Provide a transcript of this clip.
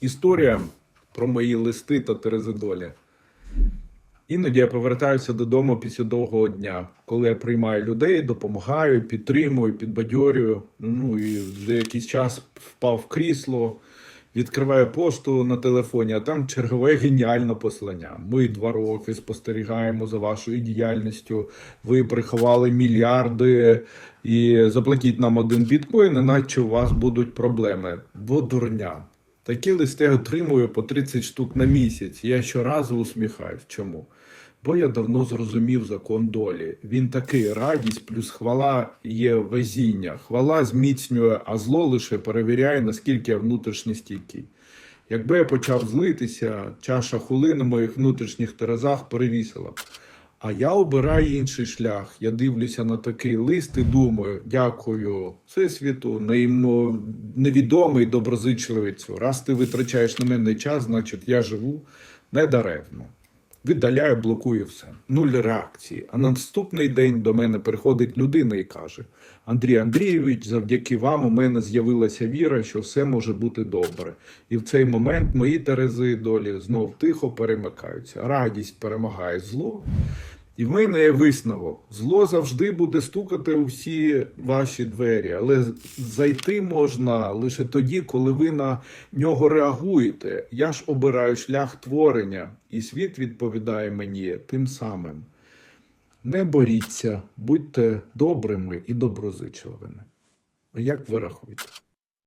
історія про мої листи та терезидолі. Іноді я повертаюся додому після довгого дня, коли я приймаю людей, допомагаю, підтримую, підбадьорюю. Ну і за якийсь час впав в крісло, відкриваю пошту на телефоні, а там чергове геніальне послання. Ми два роки спостерігаємо за вашою діяльністю. Ви приховали мільярди і заплатіть нам один біткоін, іначе у вас будуть проблеми. Бо дурня. Такі листи отримую по 30 штук на місяць. Я щоразу усміхаюсь. Чому? Бо я давно зрозумів закон долі. Він такий радість плюс хвала є везіння. Хвала зміцнює, а зло лише перевіряє, наскільки я внутрішньо стійкий. Якби я почав злитися, чаша хули на моїх внутрішніх терезах перевісила. б. А я обираю інший шлях. Я дивлюся на такий лист і думаю, дякую Всесвіту, наїмно невідомий доброзичливицю. Раз ти витрачаєш на мене час, значить я живу недаремно. Віддаляю, блокую все. Нуль реакції. А на наступний день до мене приходить людина і каже: Андрій Андрійович, завдяки вам у мене з'явилася віра, що все може бути добре. І в цей момент мої терези долі знов тихо перемикаються. Радість перемагає зло. І в мене є висновок: зло завжди буде стукати у всі ваші двері, але зайти можна лише тоді, коли ви на нього реагуєте. Я ж обираю шлях творення, і світ відповідає мені тим самим. Не боріться, будьте добрими і доброзичливими. Як ви рахуєте?